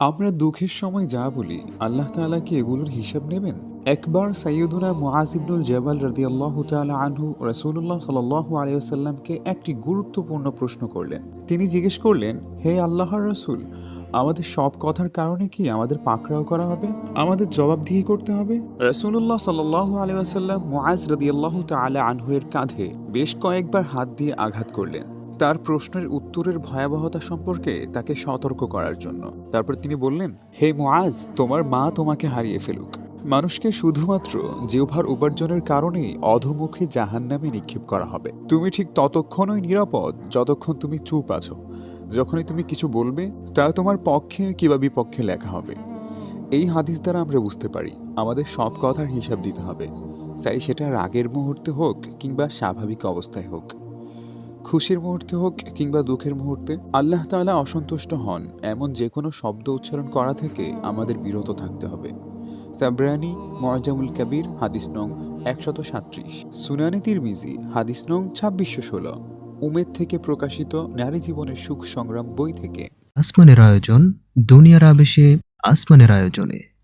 আমরা দুঃখের সময় যা বলি, আল্লাহ তাআলা কি এগুলোর হিসাব নেবেন? একবার সৈয়দুনা মুআজ ইবনুল জবাল রাদিয়াল্লাহু তাআলা আনহু রাসূলুল্লাহ সাল্লাল্লাহু আলাইহি ওয়াসাল্লামকে একটি গুরুত্বপূর্ণ প্রশ্ন করলেন। তিনি জিজ্ঞেস করলেন, হে আল্লাহর রাসূল, আমাদের সব কথার কারণে কি আমাদের পাকড়াও করা হবে? আমাদের জবাবদিহি করতে হবে? রাসূলুল্লাহ সাল্লাল্লাহু আলাইহি ওয়াসাল্লাম মুআজ রাদিয়াল্লাহু তাআলা আনহুয়ের কাঁধে বেশ কয়েকবার হাত দিয়ে আঘাত করলেন। তার প্রশ্নের উত্তরের ভয়াবহতা সম্পর্কে তাকে সতর্ক করার জন্য। তারপর তিনি বললেন, হে মুআজ, তোমার মা তোমাকে হারিয়ে ফেলুক। মানুষকে শুধুমাত্র জিহ্বার উপার্জনের কারণেই অধমুখে জাহান্নামে নিক্ষেপ করা হবে। তুমি ঠিক ততক্ষণই নিরাপদ যতক্ষণ তুমি চুপ আছো। যখনই তুমি কিছু বলবে, তা তোমার পক্ষে কিংবা বিপক্ষে লেখা হবে। এই হাদিস দ্বারা আমরা বুঝতে পারি, আমাদের সব কথার হিসাব দিতে হবে। চাই সেটা রাগের মুহূর্তে হোক কিংবা স্বাভাবিক অবস্থায় হোক। খুশির মুহূর্তে হোক কিংবা দুঃখের মুহূর্তে, আল্লাহ তাআলা অসন্তুষ্ট হন। এমন যে কোনো শব্দ উচ্চারণ করা থেকে আমাদের বিরত থাকতে হবে। তাবরানি ময়জামুল কাবির, হাদিস নং একশত সাত্রিশ। সুনানি তিরমিজি, হাদিস নং ছাব্বিশশো ষোলো। উমেদ থেকে প্রকাশিত নারী জীবনের সুখ সংগ্রাম বই থেকে। আসমানের আয়োজন, দুনিয়ার আবেশে আসমানের আয়োজনে।